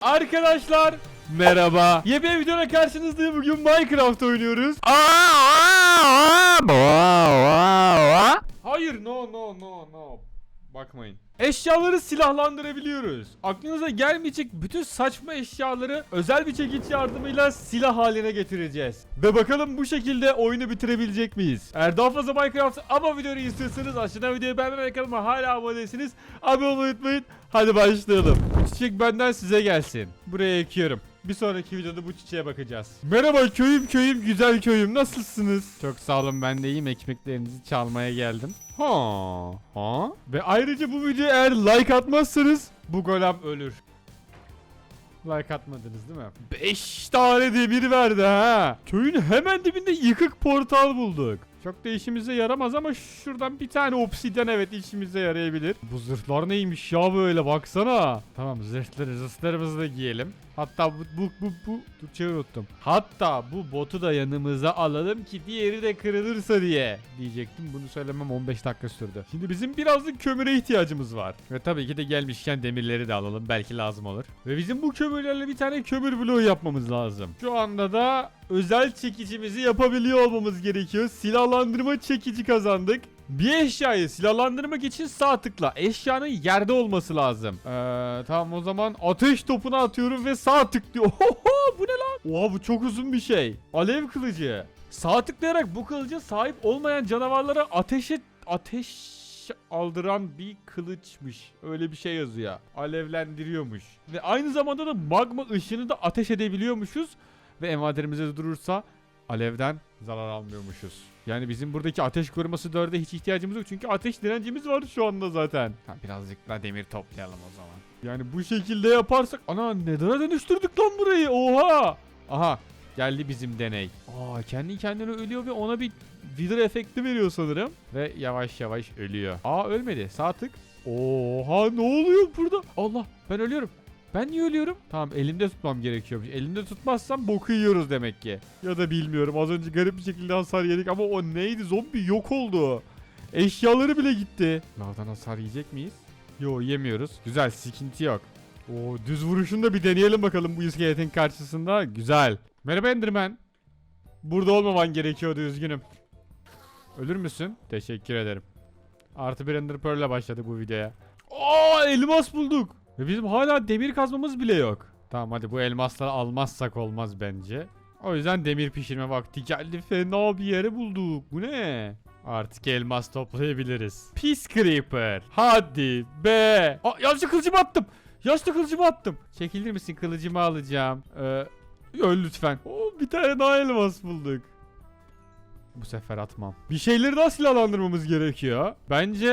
Arkadaşlar merhaba. Yepyeni videoda karşınızdayım. Bugün Minecraft oynuyoruz. Hayır no no no no. Bakmayın. Eşyaları silahlandırabiliyoruz. Aklınıza gelmeyecek bütün saçma eşyaları özel bir çekiç yardımıyla silah haline getireceğiz. Ve bakalım bu şekilde oyunu bitirebilecek miyiz? Eğer daha fazla Minecraft ama videoyu istiyorsanız aşağıdan videoyu beğenmeyi ve kanalıma hala abone değilseniz abone olmayı unutmayın. Hadi başlayalım. Çiçek benden size gelsin. Buraya ekiyorum. Bir sonraki videoda bu çiçeğe bakacağız. Merhaba köyüm köyüm güzel köyüm nasılsınız? Çok sağ olun ben de iyiyim ekmeklerinizi çalmaya geldim. Ha ha. Ve ayrıca bu videoya eğer like atmazsanız bu golem ölür. Like atmadınız değil mi? 5 tane demir verdi ha. Köyün hemen dibinde yıkık portal bulduk. Çok da işimize yaramaz ama şuradan bir tane obsidyen evet işimize yarayabilir. Bu zırhlar neymiş ya böyle baksana. Tamam zırhları zırhlarımızı da giyelim. Hatta bu bu bu, bu Türkçeyi unuttum. Hatta bu botu da yanımıza alalım ki diğeri de kırılırsa diye diyecektim. Bunu söylemem 15 dakika sürdü. Şimdi bizim birazcık kömüre ihtiyacımız var. Ve tabii ki de gelmişken demirleri de alalım. Belki lazım olur. Ve bizim bu kömürlerle bir tane kömür bloğu yapmamız lazım. Şu anda da özel çekicimizi yapabiliyor olmamız gerekiyor. Silahlandırma çekici kazandık. Bir eşyayı silahlandırmak için sağ tıkla. Eşyanın yerde olması lazım. Ee, tamam o zaman ateş topunu atıyorum ve sağ tık diyor. Oho, bu ne lan? Oha bu çok uzun bir şey. Alev kılıcı. Sağ tıklayarak bu kılıca sahip olmayan canavarlara ateşe ateş aldıran bir kılıçmış. Öyle bir şey yazıyor. Alevlendiriyormuş. Ve aynı zamanda da magma ışını da ateş edebiliyormuşuz. Ve envanterimizde de durursa alevden zarar almıyormuşuz. Yani bizim buradaki ateş koruması 4'e hiç ihtiyacımız yok. Çünkü ateş direncimiz var şu anda zaten. Ha, birazcık daha demir toplayalım o zaman. Yani bu şekilde yaparsak... Ana nedene dönüştürdük lan burayı. Oha. Aha geldi bizim deney. Aa kendi kendine ölüyor ve ona bir Wither efekti veriyor sanırım. Ve yavaş yavaş ölüyor. Aa ölmedi. Sağ tık. Oha ne oluyor burada? Allah ben ölüyorum. Ben niye ölüyorum? Tamam elimde tutmam gerekiyormuş. Elimde tutmazsam boku yiyoruz demek ki. Ya da bilmiyorum. Az önce garip bir şekilde hasar yedik ama o neydi? Zombi yok oldu. Eşyaları bile gitti. Lavdan hasar yiyecek miyiz? Yo yemiyoruz. Güzel sıkıntı yok. O düz vuruşunu da bir deneyelim bakalım bu iskeletin karşısında. Güzel. Merhaba Enderman. Burada olmaman gerekiyordu üzgünüm. Ölür müsün? Teşekkür ederim. Artı bir Ender Pearl'le başladık bu videoya. Aa elmas bulduk. Ve bizim hala demir kazmamız bile yok. Tamam hadi bu elmasları almazsak olmaz bence. O yüzden demir pişirme vakti geldi. Fena bir yere bulduk. Bu ne? Artık elmas toplayabiliriz. Pis Creeper. Hadi be. Aa, yanlışlıkla kılıcımı attım. Yanlışlıkla kılıcımı attım. Çekilir misin? Kılıcımı alacağım. Ee, öl lütfen. Oo, bir tane daha elmas bulduk. Bu sefer atmam. Bir şeyleri daha silahlandırmamız gerekiyor. Bence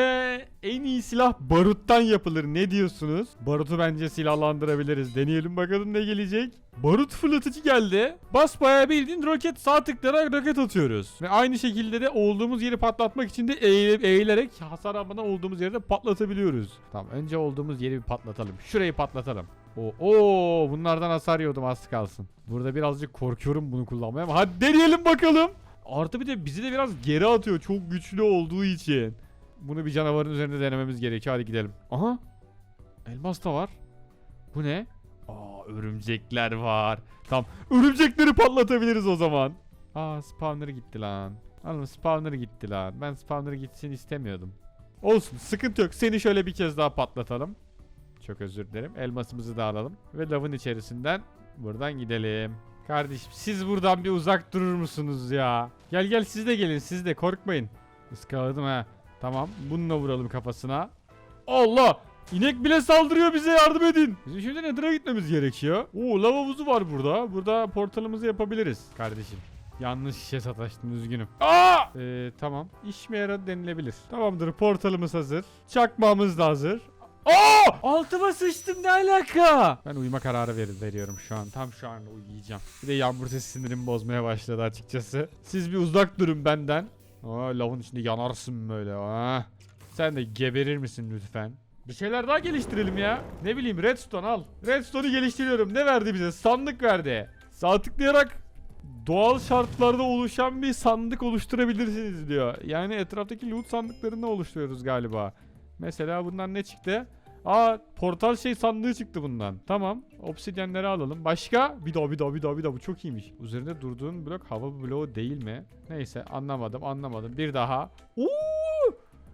en iyi silah baruttan yapılır. Ne diyorsunuz? Barutu bence silahlandırabiliriz. Deneyelim bakalım ne gelecek. Barut fırlatıcı geldi. Basbayağı bildiğin roket sağ tıklayarak roket atıyoruz. Ve aynı şekilde de olduğumuz yeri patlatmak için de eğilip eğilerek hasar almadan olduğumuz yerde patlatabiliyoruz. Tamam önce olduğumuz yeri bir patlatalım. Şurayı patlatalım. Oo, oo bunlardan hasar yiyordum az kalsın. Burada birazcık korkuyorum bunu kullanmaya ama hadi deneyelim bakalım. Artı bir de bizi de biraz geri atıyor çok güçlü olduğu için. Bunu bir canavarın üzerinde denememiz gerekiyor. Hadi gidelim. Aha. Elmas da var. Bu ne? Aa örümcekler var. Tamam. Örümcekleri patlatabiliriz o zaman. Aa spawner gitti lan. Oğlum spawner gitti lan. Ben spawner gitsin istemiyordum. Olsun sıkıntı yok. Seni şöyle bir kez daha patlatalım. Çok özür dilerim. Elmasımızı da alalım. Ve lavın içerisinden buradan gidelim. Kardeşim siz buradan bir uzak durur musunuz ya? Gel gel siz de gelin siz de korkmayın. Iskaladım ha. Tamam bununla vuralım kafasına. Allah! İnek bile saldırıyor bize yardım edin. Bizim şimdi Nether'a gitmemiz gerekiyor. Oo lava havuzu var burada. Burada portalımızı yapabiliriz kardeşim. Yanlış şişe sataştım üzgünüm. Aa! Ee, tamam. İşime yaradı denilebilir. Tamamdır portalımız hazır. Çakmağımız da hazır. Aa! Altıma sıçtım ne alaka? Ben uyuma kararı ver veriyorum şu an. Tam şu an uyuyacağım. Bir de yağmur sesi sinirimi bozmaya başladı açıkçası. Siz bir uzak durun benden. Aa, lavın içinde yanarsın böyle. Aa. Sen de geberir misin lütfen? Bir şeyler daha geliştirelim ya. Ne bileyim redstone al. Redstone'u geliştiriyorum. Ne verdi bize? Sandık verdi. Sağ tıklayarak doğal şartlarda oluşan bir sandık oluşturabilirsiniz diyor. Yani etraftaki loot sandıklarını oluşturuyoruz galiba. Mesela bundan ne çıktı? Aa portal şey sandığı çıktı bundan. Tamam. Obsidyenleri alalım. Başka? Bir daha bir daha bir daha bir daha bu çok iyiymiş. Üzerinde durduğun blok hava bloğu değil mi? Neyse anlamadım anlamadım. Bir daha. Oo!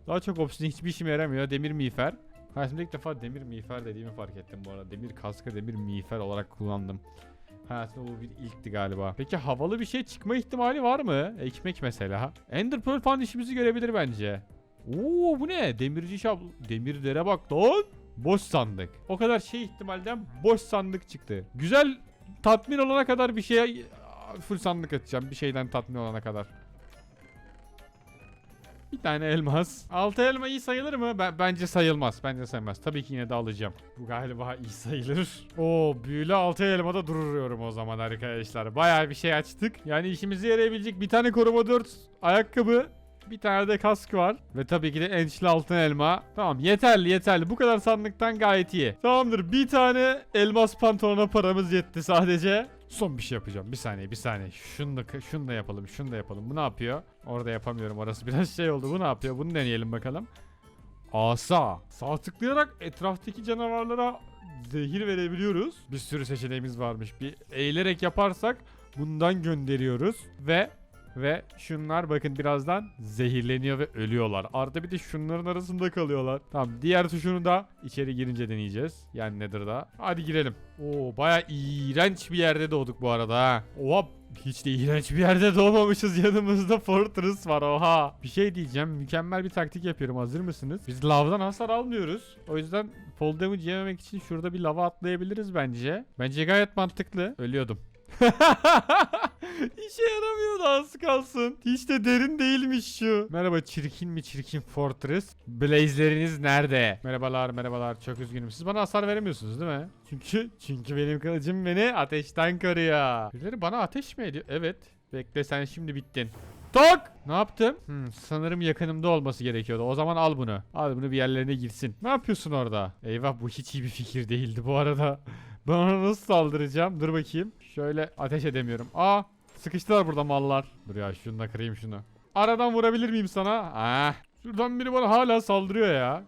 Daha çok obsidyen hiçbir işime yaramıyor. Demir miğfer. Hayatımda ilk defa demir miğfer dediğimi fark ettim bu arada. Demir kaskı demir miğfer olarak kullandım. Hayatımda bu bir ilkti galiba. Peki havalı bir şey çıkma ihtimali var mı? Ekmek mesela. Ender Pearl falan işimizi görebilir bence. Oo bu ne? Demirci şap... Demirlere bak lan. Boş sandık. O kadar şey ihtimalden boş sandık çıktı. Güzel tatmin olana kadar bir şeye full sandık açacağım. Bir şeyden tatmin olana kadar. Bir tane elmas. Altı elma iyi sayılır mı? Ben, bence sayılmaz. Bence sayılmaz. Tabii ki yine de alacağım. Bu galiba iyi sayılır. Oo büyülü altı elmada duruyorum o zaman arkadaşlar. Bayağı bir şey açtık. Yani işimize yarayabilecek bir tane koruma 4 ayakkabı. Bir tane de kask var. Ve tabii ki de ençli altın elma. Tamam yeterli yeterli. Bu kadar sandıktan gayet iyi. Tamamdır. Bir tane elmas pantolona paramız yetti sadece. Son bir şey yapacağım. Bir saniye bir saniye. Şunu da, şunu da yapalım. Şunu da yapalım. Bu ne yapıyor? Orada yapamıyorum. Orası biraz şey oldu. Bu ne yapıyor? Bunu deneyelim bakalım. Asa. Sağ tıklayarak etraftaki canavarlara zehir verebiliyoruz. Bir sürü seçeneğimiz varmış. Bir eğilerek yaparsak bundan gönderiyoruz. Ve ve şunlar bakın birazdan zehirleniyor ve ölüyorlar. Artı bir de şunların arasında kalıyorlar. Tamam diğer tuşunu da içeri girince deneyeceğiz. Yani nedir da. Hadi girelim. Oo baya iğrenç bir yerde doğduk bu arada ha. Oha hiç de iğrenç bir yerde doğmamışız. Yanımızda Fortress var oha. Bir şey diyeceğim. Mükemmel bir taktik yapıyorum. Hazır mısınız? Biz lavdan hasar almıyoruz. O yüzden fall damage yememek için şurada bir lava atlayabiliriz bence. Bence gayet mantıklı. Ölüyordum. İşe yaramıyordu az kalsın. Hiç de derin değilmiş şu. Merhaba çirkin mi çirkin Fortress? Blaze'leriniz nerede? Merhabalar merhabalar çok üzgünüm. Siz bana hasar veremiyorsunuz değil mi? Çünkü çünkü benim kılıcım beni ateşten koruyor. Birileri bana ateş mi ediyor? Evet. Bekle sen şimdi bittin. Tak! Ne yaptım? Hmm, sanırım yakınımda olması gerekiyordu. O zaman al bunu. Al bunu bir yerlerine girsin. Ne yapıyorsun orada? Eyvah bu hiç iyi bir fikir değildi bu arada. Ben ona nasıl saldıracağım? Dur bakayım. Şöyle ateş edemiyorum. Aa sıkıştılar burada mallar. Dur ya şunu da kırayım şunu. Aradan vurabilir miyim sana? Ah. Şuradan biri bana hala saldırıyor ya.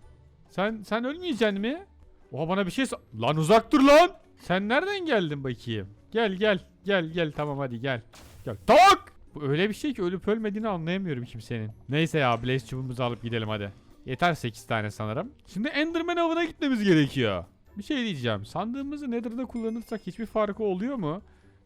Sen sen ölmeyeceksin mi? Oha bana bir şey Lan uzak dur lan. Sen nereden geldin bakayım? Gel gel. Gel gel tamam hadi gel. Gel. Tak! Bu öyle bir şey ki ölüp ölmediğini anlayamıyorum kimsenin. Neyse ya Blaze çubuğumuzu alıp gidelim hadi. Yeter 8 tane sanırım. Şimdi Enderman avına gitmemiz gerekiyor. Bir şey diyeceğim. Sandığımızı Nether'da kullanırsak hiçbir farkı oluyor mu?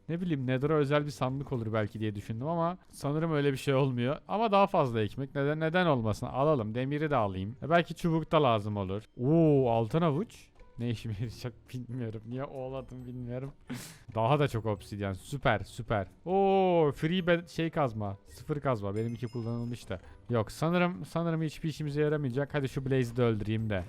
Ne bileyim Nether'a özel bir sandık olur belki diye düşündüm ama sanırım öyle bir şey olmuyor. Ama daha fazla ekmek neden neden olmasın? Alalım. Demiri de alayım. E belki çubuk da lazım olur. Oo altın avuç. Ne işime yarayacak bilmiyorum. Niye oğladım bilmiyorum. Daha da çok obsidyen. Süper süper. Oo free bed şey kazma. Sıfır kazma. Benimki kullanılmış da. Yok sanırım sanırım hiçbir işimize yaramayacak. Hadi şu Blaze'i de öldüreyim de.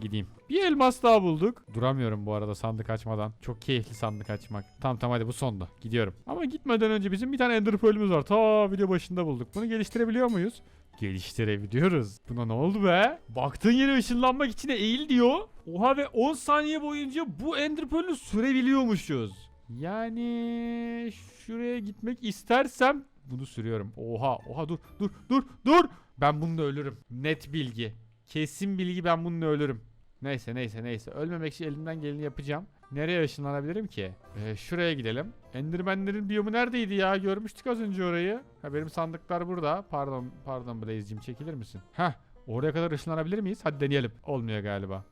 Gideyim. Bir elmas daha bulduk. Duramıyorum bu arada sandık açmadan. Çok keyifli sandık açmak. Tamam tamam hadi bu sondu. Gidiyorum. Ama gitmeden önce bizim bir tane ender pearl'ümüz var. Ta video başında bulduk. Bunu geliştirebiliyor muyuz? Geliştirebiliyoruz. Buna ne oldu be? Baktığın yere ışınlanmak için eğil diyor. Oha ve 10 saniye boyunca bu ender pearl'ü sürebiliyormuşuz. Yani şuraya gitmek istersem bunu sürüyorum. Oha oha dur dur dur dur. Ben bununla ölürüm. Net bilgi. Kesin bilgi ben bununla ölürüm. Neyse neyse neyse. Ölmemek için elimden geleni yapacağım. Nereye ışınlanabilirim ki? Ee, şuraya gidelim. Endermenlerin biyomu neredeydi ya? Görmüştük az önce orayı. Ha benim sandıklar burada. Pardon pardon Blaze'cim çekilir misin? Heh. Oraya kadar ışınlanabilir miyiz? Hadi deneyelim. Olmuyor galiba.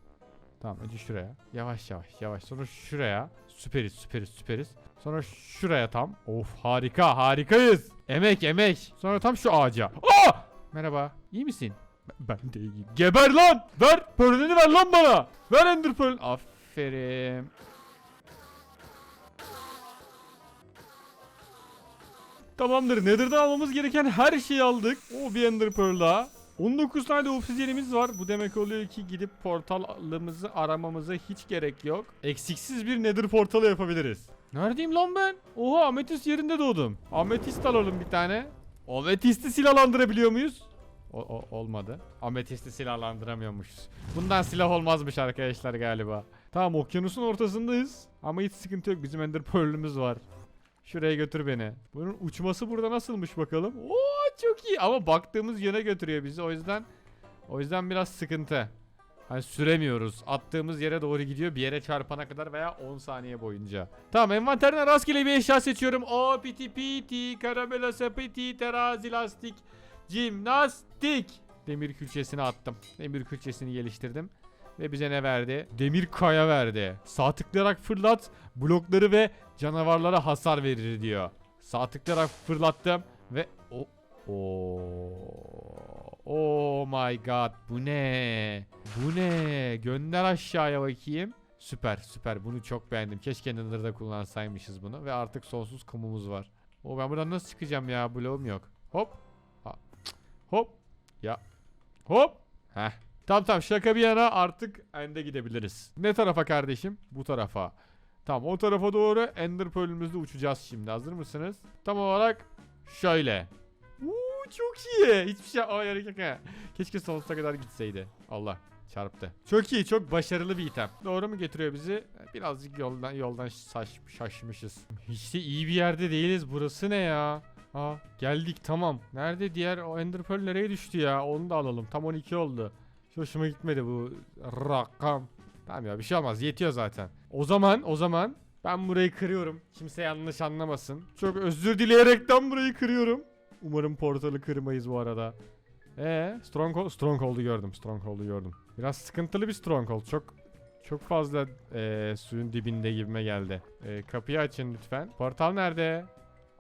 Tamam önce şuraya. Yavaş yavaş yavaş. Sonra şuraya. Süperiz süperiz süperiz. Sonra şuraya tam. Of harika harikayız. Emek emek. Sonra tam şu ağaca. Aa! Merhaba. İyi misin? Ben de iyiyim. Geber lan! Ver! Pearl'ünü ver lan bana! Ver Ender Pearl. Aferin. Tamamdır. Nether'dan almamız gereken her şeyi aldık. O bir Ender Pearl daha. 19 tane de obsidyenimiz var. Bu demek oluyor ki gidip portalımızı aramamıza hiç gerek yok. Eksiksiz bir Nether portalı yapabiliriz. Neredeyim lan ben? Oha ametist yerinde doğdum. Ametist alalım bir tane. Ametisti silahlandırabiliyor muyuz? O, o- olmadı. Ametisti silahlandıramıyormuşuz. Bundan silah olmazmış arkadaşlar galiba. Tamam okyanusun ortasındayız. Ama hiç sıkıntı yok. Bizim Ender Pearl'ümüz var. Şuraya götür beni. Bunun uçması burada nasılmış bakalım. Oo çok iyi ama baktığımız yöne götürüyor bizi. O yüzden o yüzden biraz sıkıntı. Hani süremiyoruz. Attığımız yere doğru gidiyor bir yere çarpana kadar veya 10 saniye boyunca. Tamam envanterden rastgele bir eşya seçiyorum. O piti piti karamela sepeti terazi lastik jimnastik. Demir külçesini attım. Demir külçesini geliştirdim. Ve bize ne verdi? Demir kaya verdi. Sağ tıklayarak fırlat. Blokları ve canavarlara hasar verir diyor. Sağ tıklayarak fırlattım. Ve o Oo. Oh my god. Bu ne? Bu ne? Gönder aşağıya bakayım. Süper süper. Bunu çok beğendim. Keşke Nether'da kullansaymışız bunu. Ve artık sonsuz kumumuz var. O ben buradan nasıl çıkacağım ya? Bloğum yok. Hop. Hop. Ya. Hop. Heh. Tamam tamam şaka bir yana artık ende gidebiliriz. Ne tarafa kardeşim? Bu tarafa. Tamam o tarafa doğru Ender Pearl'ümüzle uçacağız şimdi. Hazır mısınız? Tam olarak şöyle. Uuu çok iyi. Hiçbir şey yok ha. Keşke sonsuza kadar gitseydi. Allah çarptı. Çok iyi, çok başarılı bir item. Doğru mu getiriyor bizi? Birazcık yoldan yoldan şaş, şaşmışız. Hiç de iyi bir yerde değiliz. Burası ne ya? Aa geldik tamam. Nerede diğer Ender Pearl nereye düştü ya? Onu da alalım. Tam 12 oldu. Hiç hoşuma gitmedi bu rakam. Tamam ya bir şey olmaz. Yetiyor zaten. O zaman o zaman ben burayı kırıyorum. Kimse yanlış anlamasın. Çok özür dileyerekten burayı kırıyorum. Umarım portalı kırmayız bu arada. Ee, Stronghold Stronghold'u gördüm. Stronghold'u gördüm. Biraz sıkıntılı bir Stronghold. Çok çok fazla eee, suyun dibinde gibime geldi. Eee, kapıyı açın lütfen. Portal nerede?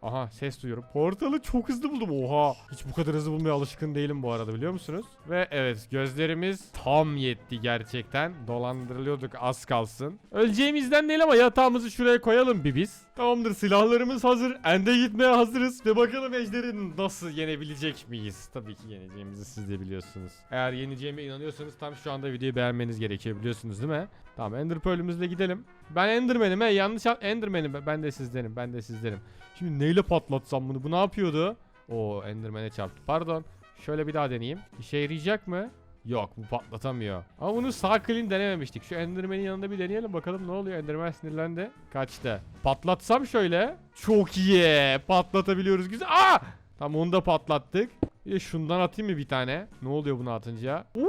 Aha ses duyuyorum. Portalı çok hızlı buldum. Oha. Hiç bu kadar hızlı bulmaya alışkın değilim bu arada biliyor musunuz? Ve evet gözlerimiz tam yetti gerçekten. Dolandırılıyorduk az kalsın. Öleceğimizden değil ama yatağımızı şuraya koyalım bir biz. Tamamdır silahlarımız hazır. Ende gitmeye hazırız. Ve bakalım ejderi nasıl yenebilecek miyiz? Tabii ki yeneceğimizi siz de biliyorsunuz. Eğer yeneceğime inanıyorsanız tam şu anda videoyu beğenmeniz gerekiyor biliyorsunuz değil mi? Tamam Ender Pearl'ümüzle gidelim. Ben Enderman'im he yanlış an- Enderman'im ben de sizdenim ben de sizdenim. Şimdi neyle patlatsam bunu bu ne yapıyordu? O Enderman'e çarptı pardon. Şöyle bir daha deneyeyim. İşe yarayacak mı? Yok bu patlatamıyor. Ama bunu sağ clean denememiştik. Şu Enderman'in yanında bir deneyelim bakalım ne oluyor. Enderman sinirlendi. Kaçtı. Patlatsam şöyle. Çok iyi. Patlatabiliyoruz güzel. Aa! Tamam onu da patlattık. Bir de şundan atayım mı bir tane? Ne oluyor bunu atınca? Oo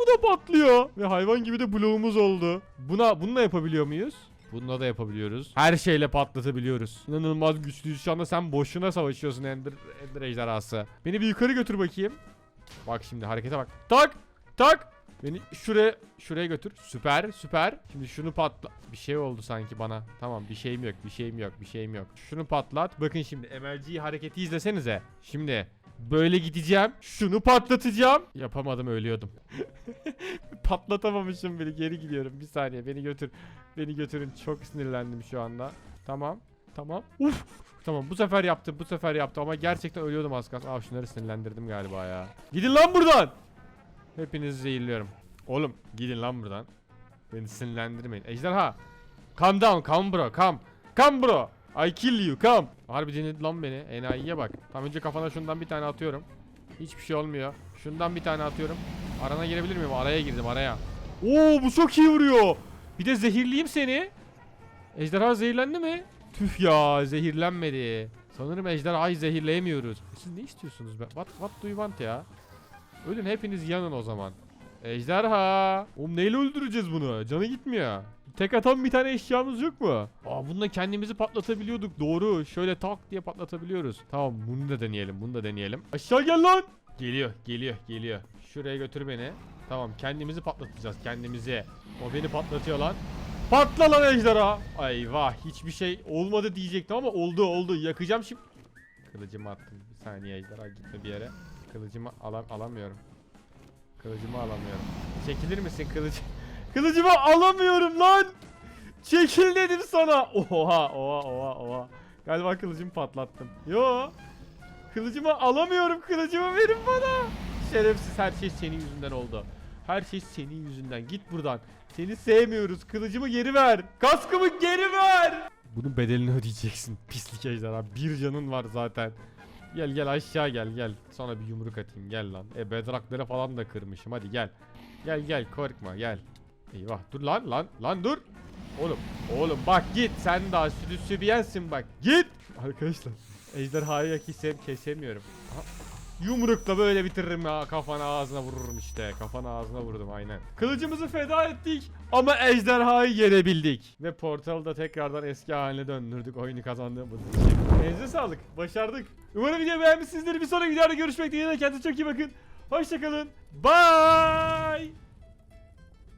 bu da patlıyor. Ve hayvan gibi de bloğumuz oldu. Buna bununla yapabiliyor muyuz? Bununla da yapabiliyoruz. Her şeyle patlatabiliyoruz. İnanılmaz güçlüyüz. Şu anda sen boşuna savaşıyorsun Ender, Ender ejderhası. Beni bir yukarı götür bakayım. Bak şimdi harekete bak. Tak! Tak! Beni şuraya şuraya götür. Süper, süper. Şimdi şunu patla. Bir şey oldu sanki bana. Tamam, bir şeyim yok, bir şeyim yok, bir şeyim yok. Şunu patlat. Bakın şimdi MLG hareketi izlesenize. Şimdi böyle gideceğim. Şunu patlatacağım. Yapamadım, ölüyordum. Patlatamamışım beni. Geri gidiyorum. Bir saniye beni götür. Beni götürün. Çok sinirlendim şu anda. Tamam. Tamam. Uf. Tamam bu sefer yaptım. Bu sefer yaptım ama gerçekten ölüyordum az kalsın. Aa şunları sinirlendirdim galiba ya. Gidin lan buradan. Hepinizi zehirliyorum. Oğlum gidin lan buradan. Beni sinirlendirmeyin. Ejderha. Calm down. Come bro. Come. Come bro. I kill you. Come. Harbi dinledi lan beni. Enayiye bak. Tam önce kafana şundan bir tane atıyorum. Hiçbir şey olmuyor. Şundan bir tane atıyorum. Arana girebilir miyim? Araya girdim araya. Oo bu çok iyi vuruyor. Bir de zehirleyeyim seni. Ejderha zehirlendi mi? Tüh ya zehirlenmedi. Sanırım ejderhayı zehirleyemiyoruz. Siz ne istiyorsunuz be? What, what do you want ya? Ölün hepiniz yanın o zaman. Ejderha. Oğlum neyle öldüreceğiz bunu? Canı gitmiyor. Tek atan bir tane eşyamız yok mu? Aa bununla kendimizi patlatabiliyorduk. Doğru. Şöyle tak diye patlatabiliyoruz. Tamam bunu da deneyelim. Bunu da deneyelim. Aşağı gel lan. Geliyor, geliyor, geliyor. Şuraya götür beni. Tamam kendimizi patlatacağız kendimizi. O beni patlatıyor lan. Patla lan ejderha. Ay vah hiçbir şey olmadı diyecektim ama oldu oldu. Yakacağım şimdi. Kılıcımı attım. Bir saniye ejderha gitme bir yere. Kılıcımı ala- alamıyorum. Kılıcımı alamıyorum. Çekilir misin kılıç? Kılıcımı alamıyorum lan. Çekil dedim sana. Oha oha oha oha. Galiba kılıcımı patlattım. Yo. Kılıcımı alamıyorum. Kılıcımı verin bana. Şerefsiz her şey senin yüzünden oldu. Her şey senin yüzünden. Git buradan. Seni sevmiyoruz. Kılıcımı geri ver. Kaskımı geri ver. Bunun bedelini ödeyeceksin. Pislik ejderha. Bir canın var zaten. Gel gel aşağı gel gel. Sana bir yumruk atayım gel lan. E bedrakları falan da kırmışım. Hadi gel. Gel gel korkma gel. Eyvah dur lan lan lan dur. Oğlum oğlum bak git sen daha südüsü bir yensin bak. Git. Arkadaşlar ejderhayı kesem kesemiyorum. Aha. Yumrukla böyle bitiririm ya kafana ağzına vururum işte. Kafana ağzına vurdum aynen. Kılıcımızı feda ettik ama ejderhayı yenebildik. Ve portalı da tekrardan eski haline döndürdük oyunu kazandığımız için. Elinize sağlık. Başardık. Umarım videoyu beğenmişsinizdir. Bir sonraki videoda görüşmek dileğiyle. Kendinize çok iyi bakın. Hoşçakalın. Bye.